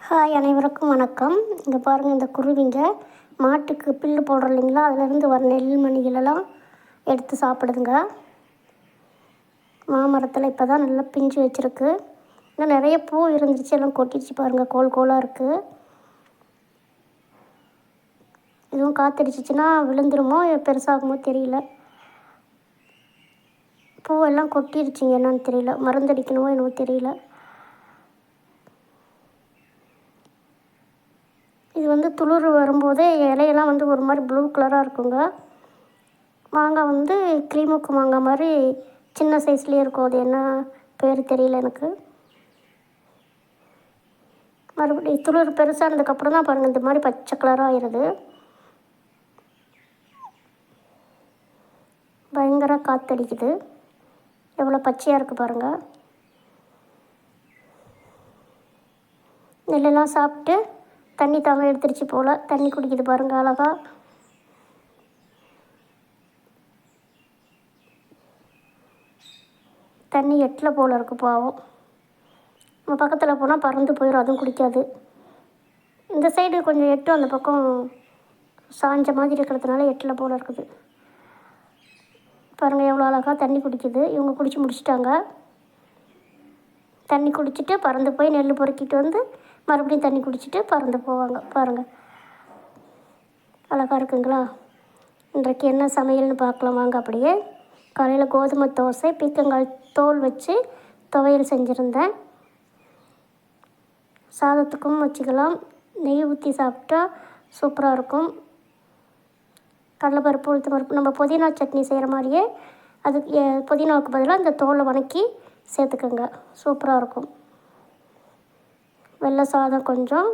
Hi அனைவருக்கும் வணக்கம். இங்கே பாருங்கள் இந்த குருவிங்க மாட்டுக்கு புல்லு போடுறோம் இல்லைங்களா? அதுலேருந்து வர நெல் மணிகளெல்லாம் எடுத்து சாப்பிடுதுங்க. மாமரத்தில் இப்போ தான் நல்லா பிஞ்சு வச்சுருக்கு. இன்னும் நிறைய பூ இருந்துச்சு எல்லாம் கொட்டிடுச்சு பாருங்கள் கோல் கோலாக இருக்குது இதுவும் காத்தடிச்சிச்சின்னா விழுந்துருமோ பெருசாகுமோ தெரியல. பூவெல்லாம் கொட்டிடுச்சிங்க என்னன்னு தெரியல. மருந்தடிக்கணுமோ என்னவோ தெரியல. இது வந்து துளிர் வரும்போதே இலையெல்லாம் வந்து ஒரு மாதிரி ப்ளூ கலராக இருக்குங்க. மாங்காய் வந்து க்ரீமுக்கு மாங்காய் மாதிரி சின்ன சைஸ்லேயே இருக்கும். அது என்ன பேர் தெரியல எனக்கு. மறுபடியும் துளிர் பெருசானதுக்கப்புறம் தான் பாருங்கள் இந்த மாதிரி பச்சை கலராக ஆயிடுது பயங்கர காற்றடிக்குது எவ்வளோ பச்சையாக இருக்குது பாருங்கள் நெல்லெல்லாம் சாப்பிட்டு தண்ணி தாங்க எடுத்துருச்சு போல். தண்ணி குடிக்குது பாருங்கள் அழகா. தண்ணி எட்டில் போல் இருக்குது பாவம். நம்ம பக்கத்தில் போனால் பறந்து போயிடும் அதுவும் குடிக்காது. இந்த சைடு கொஞ்சம் எட்டும் அந்த பக்கம் சாஞ்ச மாதிரி இருக்கிறதுனால எட்டில் போல் இருக்குது. பாருங்கள் எவ்வளோ அழகாக தண்ணி குடிக்குது. இவங்க குடித்து முடிச்சிட்டாங்க. தண்ணி குடிச்சிட்டு பறந்து போய் நெல் பொறுக்கிட்டு வந்து மறுபடியும் தண்ணி குடிச்சிட்டு பறந்து போவாங்க. பாருங்கள் அழகாக இருக்குங்களா? இன்றைக்கு என்ன சமையல்னு பார்க்கலாம். வாங்க அப்படியே. காலையில் கோதுமை தோசை பீக்கங்காய் தோல் வச்சு துவையல் செஞ்சுருந்தேன். சாதத்துக்கும் வச்சுக்கலாம். நெய் ஊற்றி சாப்பிட்டா சூப்பராக இருக்கும். கடலைப்பருப்பு உளுத்த பருப்பு நம்ம புதினா சட்னி செய்கிற மாதிரியே அதுக்கு புதினாவுக்கு பதிலாக இந்த தோலை வணக்கி சேர்த்துக்கோங்க. சூப்பராக இருக்கும். வெள்ளை சாதம் கொஞ்சம்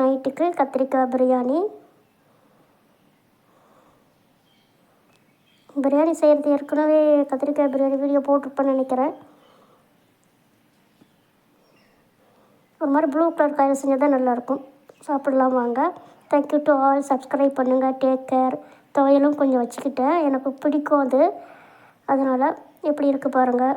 நைட்டுக்கு கத்திரிக்காய் பிரியாணி. பிரியாணி செய்கிறது ஏற்கனவே கத்திரிக்காய் பிரியாணி வீடியோ போட்டிருப்பேன்னு நினைக்கிறேன். ஒரு மாதிரி ப்ளூ கலர் காயில் செஞ்சால் தான் நல்லாயிருக்கும். சாப்பிடலாம் வாங்க. Thank you to all subscribe பண்ணுங்கள் டேக் கேர் துவையலும் கொஞ்சம் வச்சுக்கிட்டேன். எனக்கு பிடிக்கும் அது. அதனால் எப்படி இருக்குது பாருங்கள்